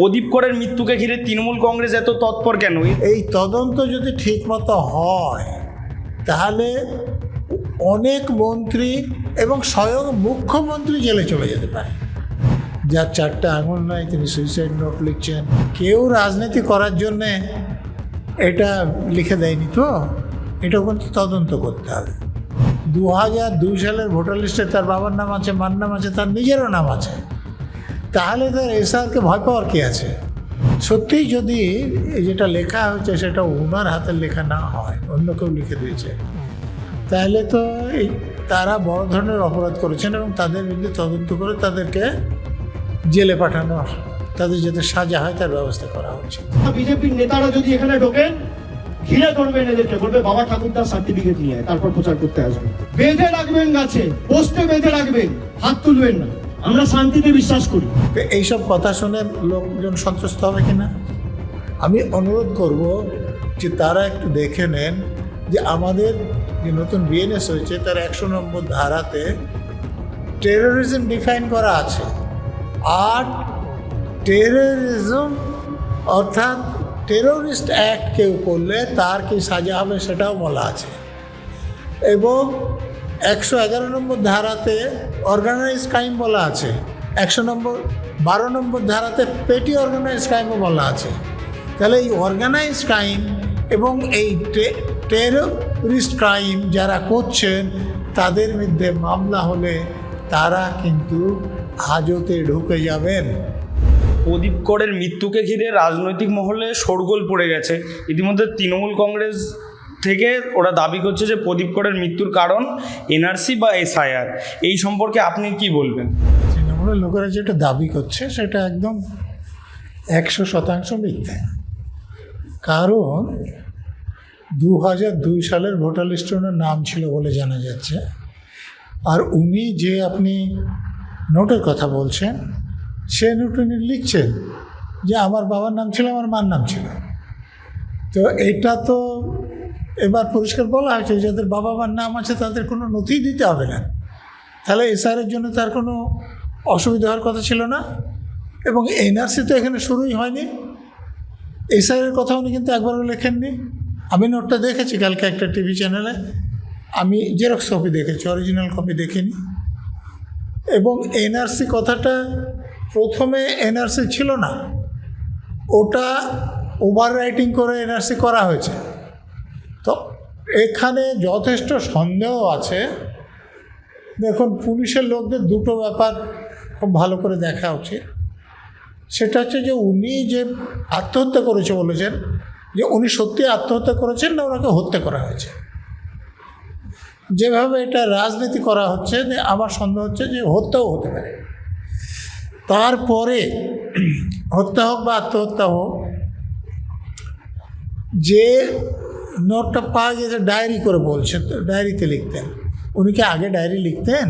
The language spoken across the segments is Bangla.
প্রদীপ করের মৃত্যুকে ঘিরে তৃণমূল কংগ্রেস এত তৎপর কেন? এই তদন্ত যদি ঠিকমতো হয়, তাহলে অনেক মন্ত্রী এবং স্বয়ং মুখ্যমন্ত্রী জেলে চলে যেতে পারে। যার চারটা আঙুল নাই, তিনি সুইসাইড নোট লিখছেন। কেউ রাজনীতি করার জন্যে এটা লিখে দেয়নি তো? এটা কিন্তু তদন্ত করতে হবে। দু হাজার দুই সালের ভোটার লিস্টে তার বাবার নাম আছে, মার নাম আছে, তার নিজেরও নাম আছে। তাহলে তার এসআরকে ভয় পাওয়ার কি আছে? সত্যিই যদি যেটা লেখা হয়েছে সেটা ওনার হাতের লেখা না হয়, অন্য কেউ লিখে দিয়েছে, তাহলে তো এই তারা বড় ধরনের অপরাধ করেছেন এবং তাদের বিরুদ্ধে তদন্ত করে তাদেরকে জেলে পাঠানোর তাদের যাতে সাজা হয় তার ব্যবস্থা করা উচিত বিজেপির নেতারা যদি এখানে ঢোকেন ঘিরে ধরবেন এদেরকে, বলবে, বাবা ঠাকুরদার সার্টিফিকেট নিয়ে তারপর প্রচার করতে আসবে। বেঁধে রাখবেন গাছে পোস্টে বেঁধে রাখবেন, হাত তুলবেন না। আমরা শান্তিতে বিশ্বাস করি। এইসব কথা শুনে লোকজন সন্তুষ্ট হবে কি না আমি অনুরোধ করব যে তারা একটু দেখে নেন যে আমাদের যে নতুন বিএনএস হয়েছে, তার একশো নম্বর ধারাতে টেরোরিজম ডিফাইন করা আছে। আর টেরোরিজম অর্থাৎ টেরোরিস্ট অ্যাক্ট কেউ করলে তার কি সাজা হবে সেটাও বলা আছে। এবং একশো এগারো নম্বর ধারাতে অর্গানাইজ ক্রাইম বলা আছে। একশো নম্বর, বারো নম্বর ধারাতে পেটি অর্গানাইজ ক্রাইমও বলা আছে। তাহলে এই অর্গানাইজ ক্রাইম এবং এই টেরোরিস্ট ক্রাইম যারা করছেন, তাদের মধ্যে মামলা হলে তারা কিন্তু হাজতে ঢুকে যাবেন। প্রদীপ করের মৃত্যুকে ঘিরে রাজনৈতিক মহলে শোরগোল পড়ে গেছে। ইতিমধ্যে তৃণমূল কংগ্রেস থেকে ওরা দাবি করছে যে প্রদীপ করের মৃত্যুর কারণ এনআরসি বা এসআইআর। এই সম্পর্কে আপনি কি বলবেন? তৃণমূলের লোকেরা যেটা দাবি করছে, সেটা একদম একশো শতাংশ মিথ্যে। কারণ দু হাজার দুই সালের ভোটার লিস্টে ওনার নাম ছিল বলে জানা যাচ্ছে। আর উনি যে আপনি নোটের কথা বলছেন, সে নোট উনি লিখছেন যে আমার বাবার নাম ছিল, আমার মার নাম ছিল। তো এটা তো এবার পরিষ্কার বলা হয়েছে যাদের বাবা মার নাম আছে, তাদের কোনো নথি দিতে হবে না। তাহলে এসআরের জন্য তার কোনো অসুবিধা হওয়ার কথা ছিল না। এবং এনআরসি তো এখানে শুরুই হয়নি। এসআরের কথা উনি কিন্তু একবারও লেখেননি। আমি নোটটা দেখেছি কালকে একটা টিভি চ্যানেলে। আমি জেরক্স কপি দেখেছি, অরিজিনাল কপি দেখিনি। এবং এনআরসি কথাটা প্রথমে এনআরসি ছিল না। ওটা ওভার রাইটিং করে এনআরসি করা হয়েছে। তো এখানে যথেষ্ট সন্দেহ আছে। দেখুন, পুলিশের লোকদের দুটো ব্যাপার খুব ভালো করে দেখা উচিত। সেটা হচ্ছে যে উনি যে আত্মহত্যা করেছে বলেছেন, যে উনি সত্যি আত্মহত্যা করেছেন না ওনাকে হত্যা করা হয়েছে? যেভাবে এটা রাজনীতি করা হচ্ছে, যে আমার সন্দেহ হচ্ছে যে হত্যাও হতে পারে। তারপরে হত্যা হোক বা আত্মহত্যা হোক, যে নোটটা পাওয়া গেছে ডায়েরি করে বলছে, তো ডায়েরিতে লিখতেন। উনি কি আগে ডায়েরি লিখতেন?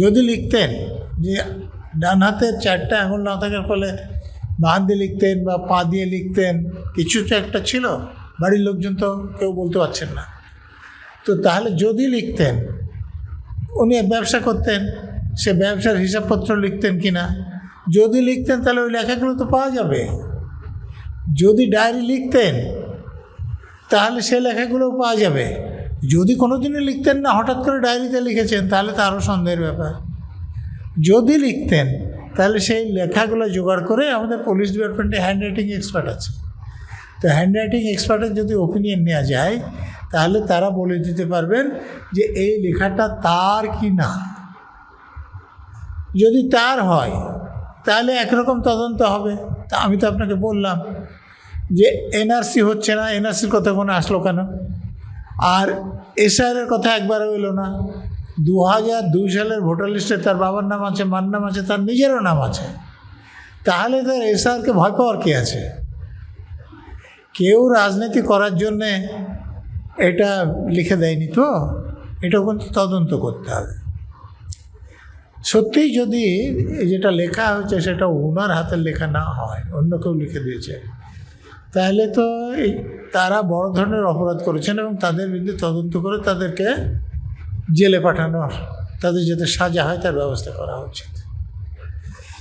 যদি লিখতেন, যে ডান হাতের চারটে আঙুল না থাকার ফলে বাঁ দিয়ে লিখতেন বা পা দিয়ে লিখতেন, কিছু তো একটা ছিল, বাড়ির লোকজন তো কেউ বলতে পারছেন না। তো তাহলে যদি লিখতেন, উনি ব্যবসা করতেন, সে ব্যবসার হিসাবপত্র লিখতেন কি না যদি লিখতেন, তাহলে ওই লেখাগুলো তো পাওয়া যাবে। যদি ডায়েরি লিখতেন তাহলে সে লেখাগুলোও পাওয়া যাবে। যদি কোনো দিনও লিখতেন না, হঠাৎ করে ডায়েরিতে লিখেছেন, তাহলে তো আরও সন্দেহের ব্যাপার। যদি লিখতেন, তাহলে সেই লেখাগুলো জোগাড় করে আমাদের পুলিশ ডিপার্টমেন্টে হ্যান্ড রাইটিং এক্সপার্ট আছে। তো হ্যান্ড রাইটিং এক্সপার্টের যদি ওপিনিয়ন নেওয়া যায়, তাহলে তারা বলে দিতে পারবেন যে এই লেখাটা তার কি না। যদি তার হয়, তাহলে একরকম তদন্ত হবে। তা আমি তো আপনাকে বললাম যে এনআরসি হচ্ছে না, এনআরসির কথা কোনো আসলো কেন? আর এসআইয়ের কথা একবারও এলো না। দু হাজার দুই সালের ভোটার লিস্টে তার বাবার নাম আছে, মার নাম আছে, তার নিজেরও নাম আছে। তাহলে তার এসআরকে ভয় পাওয়ার কী আছে? কেউ রাজনীতি করার জন্যে এটা লিখে দেয়নি তো? এটা কিন্তু তদন্ত করতে হবে। সত্যিই যদি যেটা লেখা হয়েছে সেটা ওনার হাতের লেখা না হয়, অন্য কেউ লিখে দিয়েছে। তাহলে তো তারা বড় ধরনের অপরাধ করেছেন এবং তাদের বিরুদ্ধে তদন্ত করে তাদেরকে জেলে পাঠানোর, তাদের যাতে সাজা হয় তার ব্যবস্থা করা উচিত।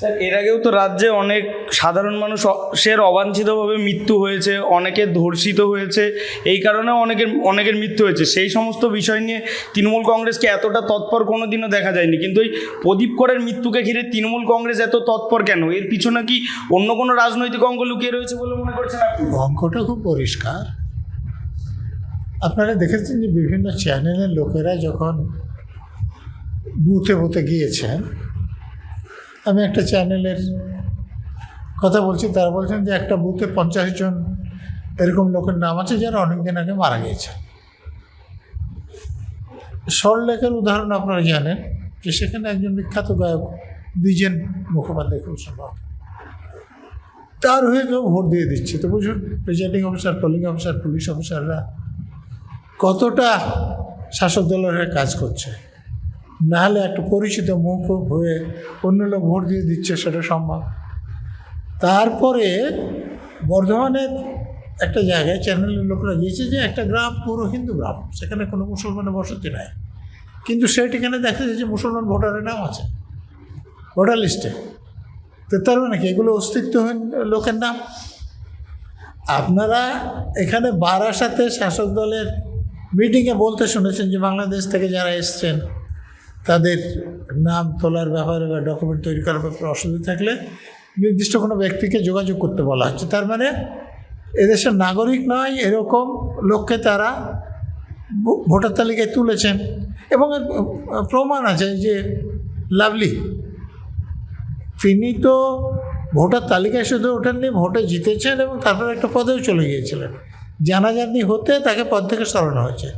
স্যার, এর আগেও তো রাজ্যে অনেক সাধারণ মানুষের অবাঞ্ছিতভাবে মৃত্যু হয়েছে, অনেকে ধর্ষিত হয়েছে, এই কারণে অনেকের অনেকের মৃত্যু হয়েছে। সেই সমস্ত বিষয় নিয়ে তৃণমূল কংগ্রেসকে এতটা তৎপর কোনো দিনও দেখা যায়নি। কিন্তু এই প্রদীপ করের মৃত্যুকে ঘিরে তৃণমূল কংগ্রেস এত তৎপর কেন? এর পিছনে কি অন্য কোনো রাজনৈতিক অঙ্গ লুকিয়ে রয়েছে বলে মনে করছেন আপনি? অঙ্কটা খুব পরিষ্কার। আপনারা দেখেছেন যে বিভিন্ন চ্যানেলের লোকেরা যখন বুথে বুথে গিয়েছেন আমি একটা চ্যানেলের কথা বলছি, তারা বলছেন যে একটা বুথে পঞ্চাশ জন এরকম লোকের নাম আছে যারা অনেক দিন আগে মারা গিয়েছে। সরলেখের উদাহরণ আপনারা জানেন যে সেখানে একজন বিখ্যাত গায়ক দ্বিজেন মুখোপাধ্যায় খুব সম্ভব। তার হয়ে কেউ ভোট দিয়ে দিচ্ছে। তো বুঝুন presiding officer polling officer police অফিসাররা কতটা শাসক দলের হয়ে কাজ করছে? নাহলে একটা পরিচিত মুখ হয়ে অন্য লোক ভোট দিয়ে দিচ্ছে, সেটা সম্ভব। তারপরে বর্ধমানের একটা জায়গায় চ্যানেলের লোকরা গিয়েছে যে একটা গ্রাম, পুরো হিন্দু গ্রাম, সেখানে কোনো মুসলমানের বসতি নাই। কিন্তু সেটিখানে দেখা যাচ্ছে যে মুসলমান ভোটারের নাম আছে, ভোটার লিস্টে। তো তার মানে কি? এগুলো অস্তিত্বহীন লোকের নাম। আপনারা এখানে বারাসাতে শাসক দলের মিটিংয়ে বলতে শুনেছেন যে বাংলাদেশ থেকে যারা এসছেন তাদের নাম তোলার ব্যাপারে বা ডকুমেন্ট তৈরি করার ব্যাপারে অসুবিধা থাকলে নির্দিষ্ট কোনো ব্যক্তিকে যোগাযোগ করতে বলা হচ্ছে। তার মানে এদেশের নাগরিক নয়, এরকম লোককে তারা ভোটার তালিকায় তুলেছেন এবং প্রমাণ আছে যে লাভলি। তিনি তো ভোটার তালিকায় শুধু ওঠেননি, ভোটে জিতেছেন এবং তারপরে একটা পদেও চলে গিয়েছিলেন। জানাজানি হতে তাকে পদ থেকে সরানো হয়েছে।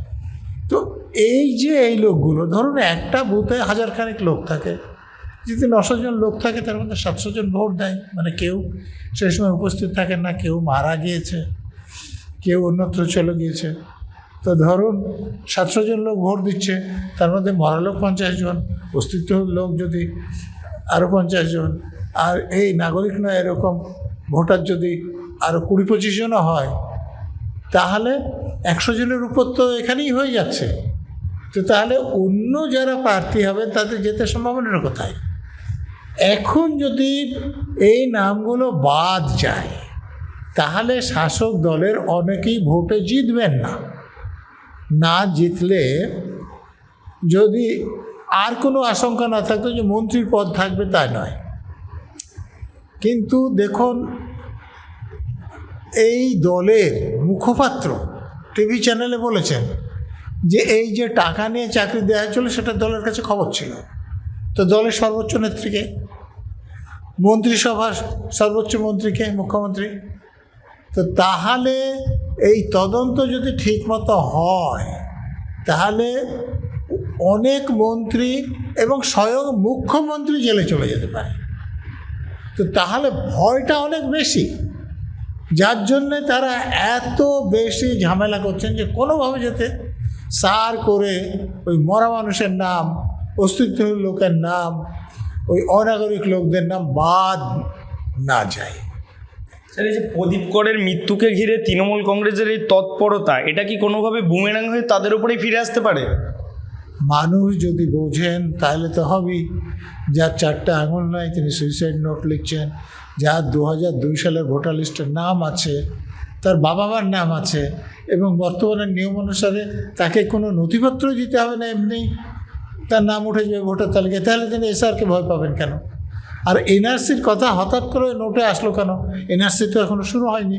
এই যে এই লোকগুলো, ধরুন একটা বুথে হাজার খানেক লোক থাকে, যদি নশো জন লোক থাকে তার মধ্যে সাতশো জন ভোট দেয় মানে কেউ সেই সময় উপস্থিত থাকেন না, কেউ মারা গিয়েছে, কেউ অন্যত্র চলে গিয়েছে। তো ধরুন সাতশো জন লোক ভোট দিচ্ছে, তার মধ্যে মরা লোক পঞ্চাশ জন, অস্তিত্ব লোক যদি আরও পঞ্চাশ জন, আর এই নাগরিক নয় এরকম ভোটার যদি আরও কুড়ি পঁচিশ জনও হয়, তাহলে একশো জনের উপর তো এখানেই হয়ে যাচ্ছে। তো তাহলে অন্য যারা প্রার্থী হবে, তাদের যেতে সম্ভাবনাটা কোথায়? এখন যদি এই নামগুলো বাদ যায়, তাহলে শাসক দলের অনেকেই ভোটে জিতবেন না। না জিতলে যদি আর কোনো আশঙ্কা না থাকতো যে মন্ত্রীর পদ থাকবে তা নয়। কিন্তু দেখুন, এই দলের মুখপাত্র টিভি চ্যানেলে বলেছেন যে এই যে টাকা নিয়ে চাকরি দেওয়া হয়েছিল, সেটা দলের কাছে খবর ছিল। তো দলের সর্বোচ্চ নেত্রীকে, মন্ত্রিসভার সর্বোচ্চ মন্ত্রীকে, মুখ্যমন্ত্রী। তো তাহলে এই তদন্ত যদি ঠিকমতো হয়, তাহলে অনেক মন্ত্রী এবং স্বয়ং মুখ্যমন্ত্রী জেলে চলে যেতে পারে। তো তাহলে ভয়টা অনেক বেশি। যার জন্যে তারা এত বেশি ঝামেলা করছেন যে কোনোভাবে যাতে সার করে ওই মরা মানুষের নাম অস্তিত্ব লোকের নাম ওই অনাগরিক লোকদের নাম বাদ না যায়। স্যার এই যে প্রদীপ করের মৃত্যুকে ঘিরে তৃণমূল কংগ্রেসের এই তৎপরতা এটা কি কোনোভাবে বুমেরাং হয়ে তাদের উপরেই ফিরে আসতে পারে? মানুষ যদি বোঝেন তাহলে তো হবেই। যার চারটে আঙুল নাই তিনি সুইসাইড নোট লিখছেন। যার দু হাজার দুই সালের ভোটার লিস্টের নাম আছে তার বাবা মার নাম আছে এবং বর্তমানে নিয়ম অনুসারে তাকে কোনো নথিপত্র দিতে হবে না এমনি। তার নাম উঠে যাবে ভোটার তালিকায়। তাহলে তিনি এসআরকে ভয় পাবেন কেন? আর এনআরসির কথা হঠাৎ করে নোটে আসলো কেন? এনআরসি তো এখনও শুরু হয়নি।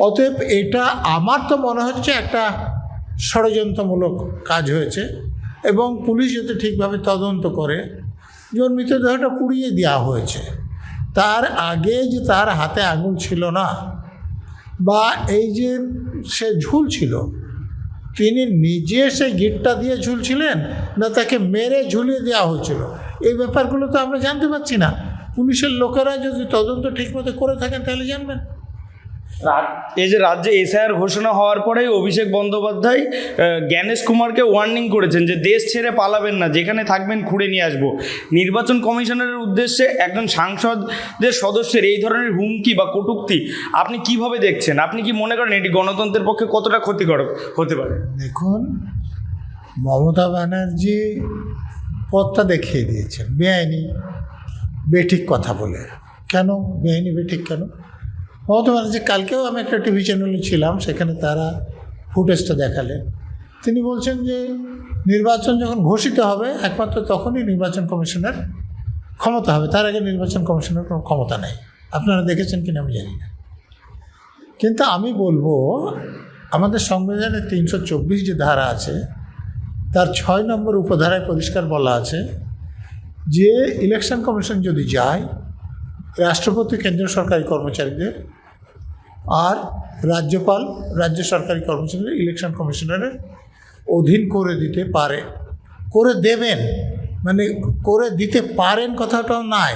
অতএব এটা আমার তো মনে হচ্ছে একটা ষড়যন্ত্রমূলক কাজ হয়েছে এবং পুলিশ যদি ঠিকভাবে তদন্ত করে যে ওর মৃতদেহটা পুড়িয়ে দেওয়া হয়েছে। তার আগে যে তার হাতে আঙুল ছিল না বা এই যে সে ঝুলছিল, তিনি নিজে সে গিটটা দিয়ে ঝুলছিলেন না তাকে মেরে ঝুলিয়ে দেওয়া হচ্ছিল? এই ব্যাপারগুলো তো আমরা জানতে পারছি না। পুলিশের লোকেরা যদি তদন্ত ঠিকমতো করে থাকেন তাহলে জানবেন। এই যে রাজ্যে এসআইআর ঘোষণা হওয়ার পরেই অভিষেক বন্দ্যোপাধ্যায় জ্ঞানেশ কুমারকে ওয়ার্নিং করেছেন যে দেশ ছেড়ে পালাবেন না যেখানে থাকবেন খুঁড়ে নিয়ে আসব। নির্বাচন কমিশনারের উদ্দেশ্যে একজন সাংসদের সদস্যের এই ধরনের হুমকি বা কটূক্তি আপনি কীভাবে দেখছেন? আপনি কি মনে করেন এটি গণতন্ত্রের পক্ষে কতটা ক্ষতিকর হতে পারে? দেখুন মমতা ব্যানার্জি পথটা দেখিয়ে দিয়েছেন বেআইনি বেঠিক কথা বলে। কেন? বেআইনি বেঠিক কেন? মমতা ব্যানার্জি কালকেও আমি একটা টিভি চ্যানেলে ছিলাম, সেখানে তারা ফুটেজটা দেখালেন। তিনি বলছেন যে নির্বাচন যখন ঘোষিত হবে, একমাত্র তখনই নির্বাচন কমিশনের ক্ষমতা হবে। তার আগে নির্বাচন কমিশনের কোনো ক্ষমতা নেই। আপনারা দেখেছেন কিনা আমি জানি না। কিন্তু আমি বলব, আমাদের সংবিধানের তিনশো চব্বিশ যে ধারা আছে, তার ছয় নম্বর উপধারায় পরিষ্কার বলা আছে যে ইলেকশন কমিশন যদি যায়, রাষ্ট্রপতি, কেন্দ্রীয় সরকারি কর্মচারীদের আর রাজ্যপাল, রাজ্য সরকারি কর্মচারীদের ইলেকশন কমিশনারের অধীন করে দিতে পারে। করে দেবেন মানে করে দিতে পারেন কথাটাও নাই।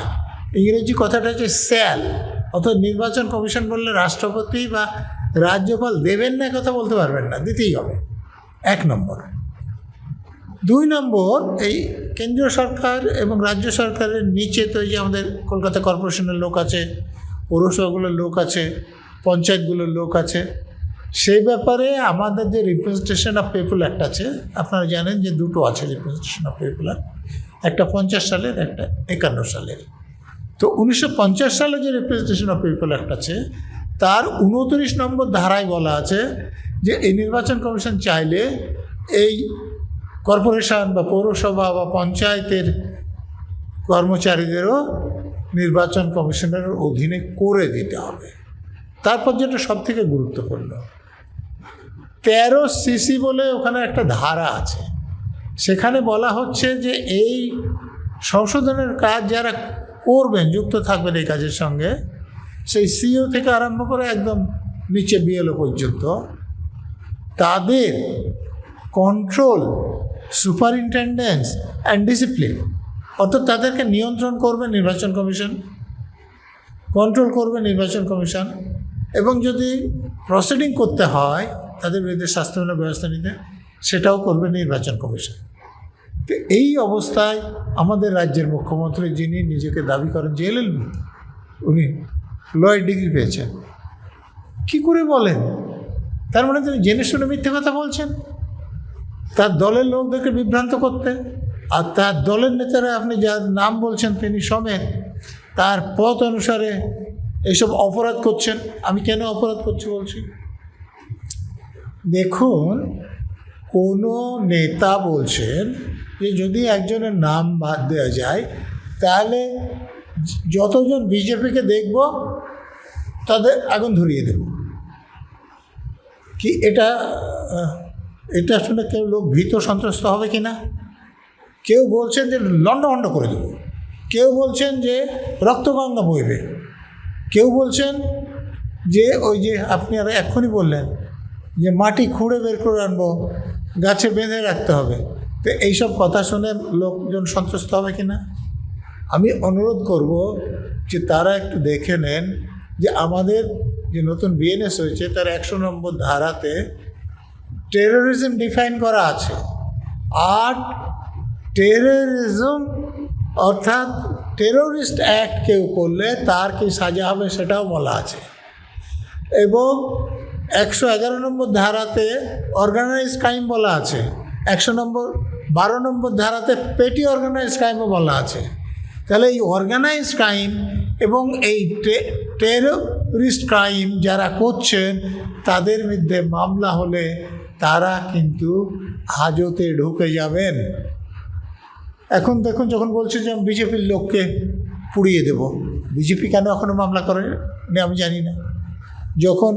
ইংরেজি কথাটা হচ্ছে স্যাল, অর্থাৎ নির্বাচন কমিশন বললে রাষ্ট্রপতি বা রাজ্যপাল দেবেন না কথা বলতে পারবেন না, দিতেই হবে। এক নম্বর। দুই নম্বর, এই কেন্দ্রীয় সরকার এবং রাজ্য সরকারের নিচে তো এই যে আমাদের কলকাতা কর্পোরেশনের লোক আছে, পৌরসভাগুলোর লোক আছে পঞ্চায়েতগুলোর লোক আছে। সেই ব্যাপারে আমাদের যে রিপ্রেজেন্টেশন অফ পিপুল অ্যাক্ট আছে, আপনারা জানেন যে দুটো আছে রিপ্রেজেন্টেশন অফ পিপুল একটা পঞ্চাশ সালের, একটা একান্ন সালের। তো উনিশশো পঞ্চাশ সালে যে রিপ্রেজেন্টেশন অফ পিপল অ্যাক্ট আছে, তার উনত্রিশ নম্বর ধারায় বলা আছে যে এই নির্বাচন কমিশন চাইলে এই কর্পোরেশন বা পৌরসভা বা পঞ্চায়েতের কর্মচারীদেরও নির্বাচন কমিশনের অধীনে করে দিতে হবে। তারপর যেটা সব থেকে গুরুত্বপূর্ণ, তেরো সিসি বলে ওখানে একটা ধারা আছে। সেখানে বলা হচ্ছে যে এই সংশোধনের কাজ যারা করবেন, যুক্ত থাকবেন এই কাজের সঙ্গে, সেই সিও থেকে আরম্ভ করে একদম নিচে বিএলও পর্যন্ত, তাদের কন্ট্রোল সুপারিনটেন্ডেন্স অ্যান্ড ডিসিপ্লিন অর্থাৎ তাদেরকে নিয়ন্ত্রণ করবে নির্বাচন কমিশন কন্ট্রোল করবে নির্বাচন কমিশন এবং যদি প্রসিডিং করতে হয়, তাদের বিরুদ্ধে স্বাস্থ্যমূলক ব্যবস্থা নিতে, সেটাও করবে নির্বাচন কমিশন। তো এই অবস্থায় আমাদের রাজ্যের মুখ্যমন্ত্রী যিনি নিজেকে দাবি করেন যে এলএলবি উনি লয়ের ডিগ্রি পেয়েছেন। কি করে বলেন? তার মানে তিনি জেনে শুনে মিথ্যে কথা বলছেন। তার দলের লোকদেরকে বিভ্রান্ত করতে, আর তার দলের নেতারা আপনি যার নাম বলছেন তিনি সমেত, তার পথ অনুসারে এইসব অপরাধ করছেন। আমি কেন অপরাধ করছি বলছি? দেখুন, কোনো নেতা বলছেন যে যদি একজনের নাম বাদ দেওয়া যায়, তাহলে যতজন বিজেপিকে দেখব, তাদের আগুন ধরিয়ে দেব। কি এটা এটা শুনে কেউ লোক ভীত সন্ত্রস্ত হবে কি না কেউ বলছেন যে লণ্ডভণ্ড করে দেবো। কেউ বলছেন যে রক্তগঙ্গা বইবে। কেউ বলছেন যে ওই যে আপনি আর এক্ষুনি বললেন যে মাটি খুঁড়ে বের করে আনব, গাছে বেঁধে রাখতে হবে। তো এইসব কথা শুনে লোকজন সন্তুষ্ট হবে কি না? আমি অনুরোধ করব যে তারা একটু দেখে নেন যে আমাদের যে নতুন বিএনএস হয়েছে, তার একশো নম্বর ধারাতে টেরোরিজম ডিফাইন করা আছে। আর টেরোরিজম অর্থাৎ টেরোরিস্ট অ্যাক্ট কেউ করলে তার কি সাজা হবে সেটাও বলা আছে। এবং একশো এগারো নম্বর ধারাতে অর্গানাইজ ক্রাইম বলা আছে। একশো নম্বর, বারো নম্বর ধারাতে পেটি অর্গানাইজ ক্রাইমও বলা আছে। তাহলে এই অর্গানাইজ ক্রাইম এবং এই টেরোরিস্ট ক্রাইম যারা করছেন, তাদের মধ্যে মামলা হলে তারা কিন্তু হাজতে ঢুকে যাবেন। এখন দেখুন, যখন বলছে যে আমি বিজেপির লোককে পুড়িয়ে দেব, বিজেপি কেন এখনও মামলা করে আমি জানি না। যখন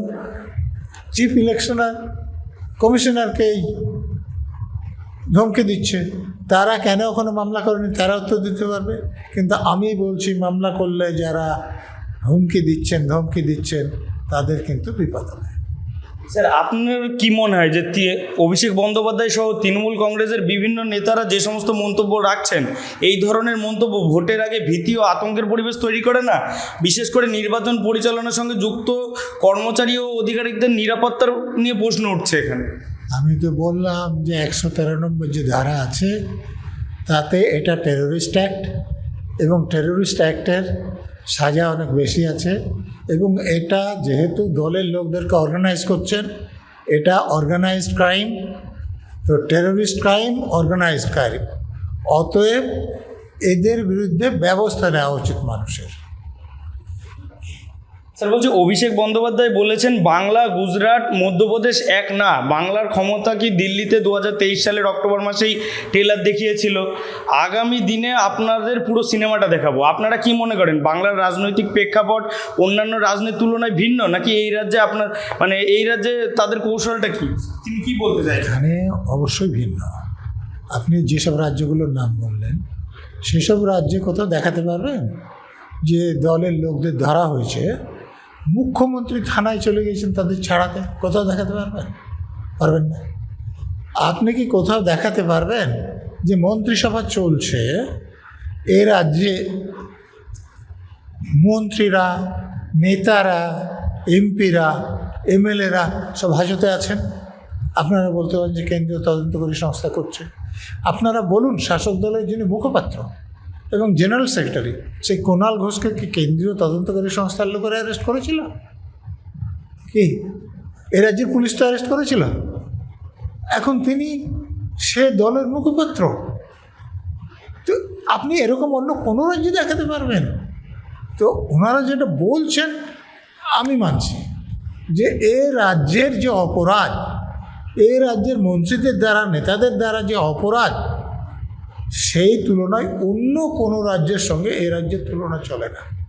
চিফ ইলেকশনার কমিশনারকে ধমকে দিচ্ছে, তারা কেন ওখানে মামলা করেনি তারা উত্তর দিতে পারবে, কিন্তু আমি বলছি মামলা করলে যারা হুমকি দিচ্ছেন, ধমকি দিচ্ছেন, তাদের কিন্তু বিপদ হবে। স্যার, আপনার কি মনে হয় যে অভিষেক বন্দ্যোপাধ্যায় সহ তৃণমূল কংগ্রেসের বিভিন্ন নেতারা যে সমস্ত মন্তব্য রাখছেন, এই ধরনের মন্তব্য ভোটের আগে ভীতি ও আতঙ্কের পরিবেশ তৈরি করে না? বিশেষ করে নির্বাচন পরিচালনার সঙ্গে যুক্ত কর্মচারী ও অধিকারিকদের নিরাপত্তার নিয়ে প্রশ্ন উঠছে এখানে। আমি তো বললাম যে একশো তেরো নম্বর যে ধারা আছে, তাতে এটা টেরোরিস্ট অ্যাক্ট এবং টেরোরিস্ট অ্যাক্টের সাজা অনেক বেশি আছে এবং এটা যেহেতু দলের লোকদেরকে অর্গানাইজ করছেন, এটা অর্গানাইজড ক্রাইম তো টেরোরিস্ট ক্রাইম অর্গানাইজড ক্রাইম অতএব এদের বিরুদ্ধে ব্যবস্থা নেওয়া উচিত মানুষের। স্যার বলছি অভিষেক বন্দ্যোপাধ্যায় বলেছেন বাংলা গুজরাট মধ্যপ্রদেশ এক না। বাংলার ক্ষমতা কি দিল্লিতে দু হাজার তেইশ সালের অক্টোবর মাসেই টেলার দেখিয়েছিল? আগামী দিনে আপনাদের পুরো সিনেমাটা দেখাবো। আপনারা কি মনে করেন বাংলার রাজনৈতিক প্রেক্ষাপট অন্যান্য রাজনীতির তুলনায় ভিন্ন নাকি এই রাজ্যে আপনার মানে এই রাজ্যে তাদের কৌশলটা কি? তিনি কি বলতে চাইছেন? এখানে অবশ্যই ভিন্ন। আপনি যেসব রাজ্যগুলোর নাম বললেন সেসব রাজ্যে কোথাও দেখাতে পারবেন? যে দলের লোকদের ধরা হয়েছে মুখ্যমন্ত্রী থানায় চলে গিয়েছেন তাদের ছাড়াতে কোথাও দেখাতে পারবেন? পারবেন না। আপনি কি কোথাও দেখাতে পারবেন যে মন্ত্রিসভা চলছে, এ রাজ্যে মন্ত্রীরা, নেতারা, এমপিরা, এমএলএরা সব হাজতে আছেন? আপনারা বলতে পারেন যে কেন্দ্রীয় তদন্তকারী সংস্থা করছে। আপনারা বলুন, শাসক দলের যিনি মুখপাত্র এবং জেনারেল সেক্রেটারি, সেই কোনাল ঘোষকে কি কেন্দ্রীয় তদন্তকারী সংস্থার লোকেরা অ্যারেস্ট করেছিল? কি? এ রাজ্যের পুলিশ তো অ্যারেস্ট করেছিল? এখন তিনি সে দলের মুখপাত্র। তো আপনি এরকম অন্য কোনো রাজ্যে দেখাতে পারবেন? তো ওনারা যেটা বলছেন, আমি মানছি যে এ রাজ্যের যে অপরাধ, এ রাজ্যের মন্ত্রীদের দ্বারা, নেতাদের দ্বারা যে অপরাধ সেই তুলনায় অন্য কোনো রাজ্যের সঙ্গে এ রাজ্যের তুলনা চলে না।